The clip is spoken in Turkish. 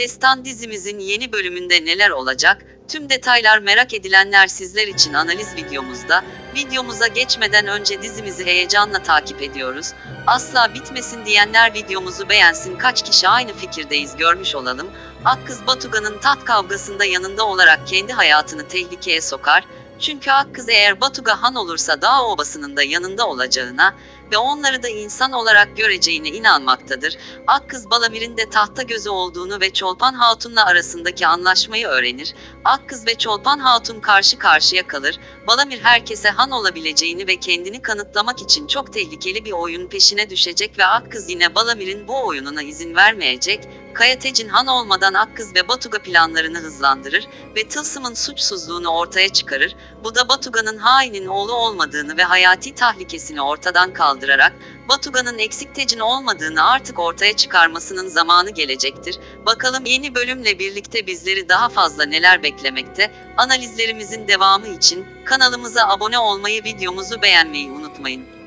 Destan dizimizin yeni bölümünde neler olacak? Tüm detaylar merak edilenler sizler için analiz videomuzda. Videomuza geçmeden önce dizimizi heyecanla takip ediyoruz. Asla bitmesin diyenler videomuzu beğensin. Kaç kişi aynı fikirdeyiz görmüş olalım. Akkız Batugan'ın tat kavgasında yanında olarak kendi hayatını tehlikeye sokar. Çünkü Akkız eğer Batuga han olursa dağ obasının da yanında olacağına ve onları da insan olarak göreceğine inanmaktadır. Akkız Balamir'in de tahta gözü olduğunu ve Çolpan Hatun'la arasındaki anlaşmayı öğrenir. Akkız ve Çolpan Hatun karşı karşıya kalır. Balamir herkese han olabileceğini ve kendini kanıtlamak için çok tehlikeli bir oyun peşine düşecek ve Akkız yine Balamir'in bu oyununa izin vermeyecek. Kayatecin han olmadan Akkız ve Batuga planlarını hızlandırır ve Tılsım'ın suçsuzluğunu ortaya çıkarır. Bu da Batuga'nın hainin oğlu olmadığını ve hayati tahlikesini ortadan kaldırarak Batuga'nın eksik tecin olmadığını artık ortaya çıkarmasının zamanı gelecektir. Bakalım yeni bölümle birlikte bizleri daha fazla neler beklemekte? Analizlerimizin devamı için kanalımıza abone olmayı, videomuzu beğenmeyi unutmayın.